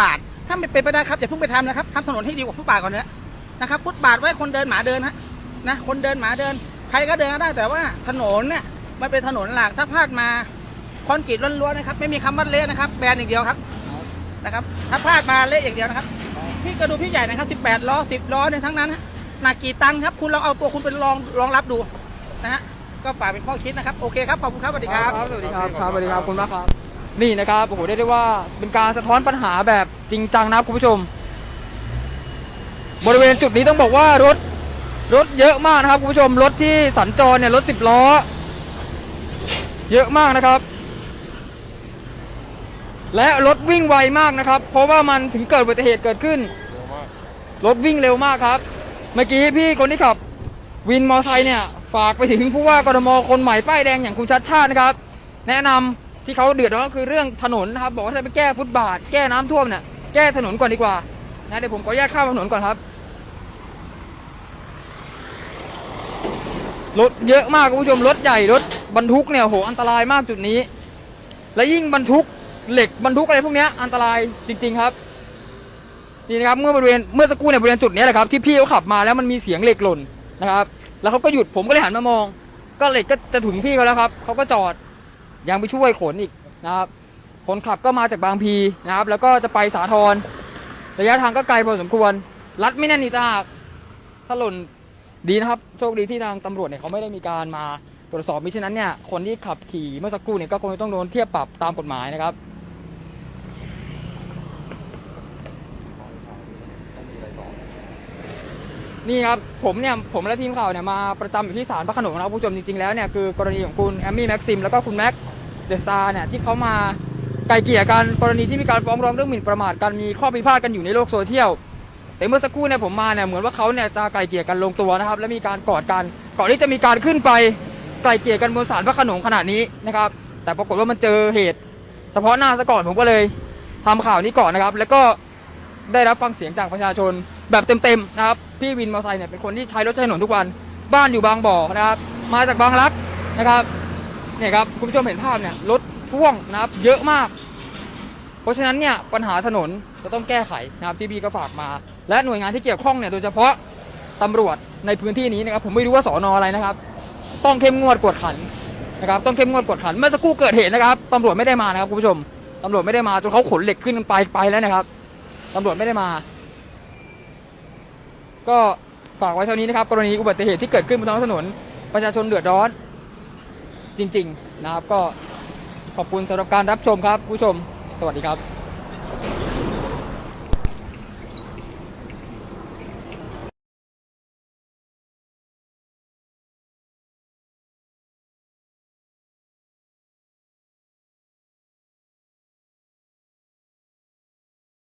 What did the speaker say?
บาท ถ้าไม่เป็นไปได้ครับอย่าเพิ่งไปทำนะครับทำถนนให้ดีกว่าฟุตบาทก่อนเถอะนะครับฟุตบาทไว้คนเดินหมาเดินฮะนะคนเดินหมาเดิน ใครก็เดินได้แต่ว่าถนนเนี่ยมันเป็นถนนหลักถ้าพลาดมาคอนกรีตล้วนๆนะครับ ไม่มีคำว่าเละนะครับ แบนอย่างเดียวครับนะครับ ถ้าพลาดมาเละอย่างเดียวนะครับ พี่ก็ดูพี่ใหญ่นะครับ18ล้อ10ล้อเนี่ยทั้งนั้นหนักกี่ตันครับ คุณลองเอาตัวคุณเป็นลองลองรับดูนะฮะก็ฝากเป็นข้อคิดนะครับ โอเคครับ ขอบคุณครับ สวัสดีครับ สวัสดีครับ สวัสดีครับขอบคุณมากครับ นี่นะครับโอ้โหได้ได้ว่าเป็นการสะท้อนปัญหาแบบจริงจังนะครับคุณผู้ชม บริเวณจุดนี้ต้องบอกว่ารถรถเยอะมากนะครับคุณผู้ชมรถที่สัญจรเนี่ยรถสิบล้อ เยอะมากนะครับ และรถวิ่งไวมากนะครับ เพราะว่ามันถึงเกิดอุบัติเหตุเกิดขึ้น รถวิ่งเร็วมากครับ เมื่อกี้พี่คนที่ขับ วินมอเตอร์ไซค์เนี่ย ฝากไปถึงผู้ว่ากรทมคนใหม่ป้ายแดงอย่างคุณชัดชาตินะครับ แนะนำ ที่เขาเดือดร้อนก็คือเรื่องถนนนะครับ บอกว่าถ้าไปแก้ฟุตบาท แก้น้ำท่วมเนี่ยแก้ถนนก่อนดีกว่านะเดี๋ยวผมขอแยกข้ามถนนก่อนครับรถเยอะมากคุณผู้ชมรถใหญ่รถบรรทุกเนี่ยโหอันตรายมากจุดนี้ และยิ่งบรรทุกเหล็กบรรทุกอะไรพวกเนี้ยอันตรายจริง ๆครับนี่นะครับเมื่อบริเวณเมื่อสักครู่เนี่ยบริเวณจุดนี้แหละครับที่พี่เขาขับมาแล้วมันมีเสียงเหล็กหล่นนะครับ แล้วเขาก็หยุดผมก็เลยหันมามอง ก็เหล็กก็จะถึงพี่เขาแล้วครับเขาก็จอด ยังไปช่วยขนอีกนะครับคนขับก็มาจากบางพีนะครับ แล้วก็จะไปสาทรระยะทางก็ไกลพอสมควร รัดไม่แน่นอีกต่างหากถ้าหล่นดีนะครับ โชคดีที่ทางตำรวจเนี่ยเขาไม่ได้มีการมาตรวจสอบมิฉะนั้นเนี่ยคนที่ขับขี่เมื่อสักครู่เนี่ยก็คงต้องโดนเทียบปรับตามกฎหมายนะครับนี่ครับผมเนี่ยผมและทีมข่าวเนี่ยมาประจำอยู่ที่ศาลพระขนงนะครับผู้ชมจริงๆแล้วเนี่ยคือกรณีของคุณแอมมี่แม็กซิมแล้วก็คุณแม็ก เดอะสตาร์เนี่ยที่เขามาไกลเกลี่ยกันกรณีที่มีการฟ้องร้องเรื่องหมิ่นประมาทกันมีข้อพิพาทกันอยู่ในโลกโซเชียลแต่เมื่อสักครู่เนี่ยผมมาเนี่ยเหมือนว่าเขาเนี่ยจะไกลเกลี่ยกันลงตัวนะครับ และมีการกอดกัน ก่อนที่จะมีการขึ้นไปไกลเกลี่ยกันบนศาลพระขนงขนาดนี้นะครับ แต่ปรากฏว่ามันเจอเหตุ เฉพาะหน้าซะก่อนผมก็เลยทำข่าวนี้ก่อนนะครับ แล้วก็ได้รับฟังเสียงจากประชาชนแบบเต็มๆนะครับพี่วินมอเตอร์ไซค์เนี่ยเป็นคนที่ใช้รถใช้ถนนทุกวัน บ้านอยู่บางบ่อนะครับ มาจากบางรักนะครับ เนี่ยครับคุณผู้ชมเห็นภาพเนี่ยรถพ่วงนะครับเยอะมาก เพราะฉะนั้นเนี่ยปัญหาถนนจะต้องแก้ไขนะครับที่พี่ก็ฝากมา และหน่วยงานที่เกี่ยวข้องเนี่ยโดยเฉพาะตำรวจในพื้นที่นี้นะครับผมไม่รู้ว่าสอนออะไรนะครับ ต้องเข้มงวดกวดขันนะครับต้องเข้มงวดกวดขันเมื่อสักครู่เกิดเหตุนะครับตำรวจไม่ได้มานะครับคุณผู้ชมตำรวจไม่ได้มาจนเขาขนเหล็กขึ้นไปไปแล้วนะครับตำรวจไม่ได้มา ก็ฝากไว้เท่านี้นะครับกรณีอุบัติเหตุที่เกิดขึ้นบนท้องถนนประชาชนเดือดร้อน จริง ๆ นะครับ ก็ขอบคุณสำหรับการรับชมครับ ผู้ชม สวัสดีครับ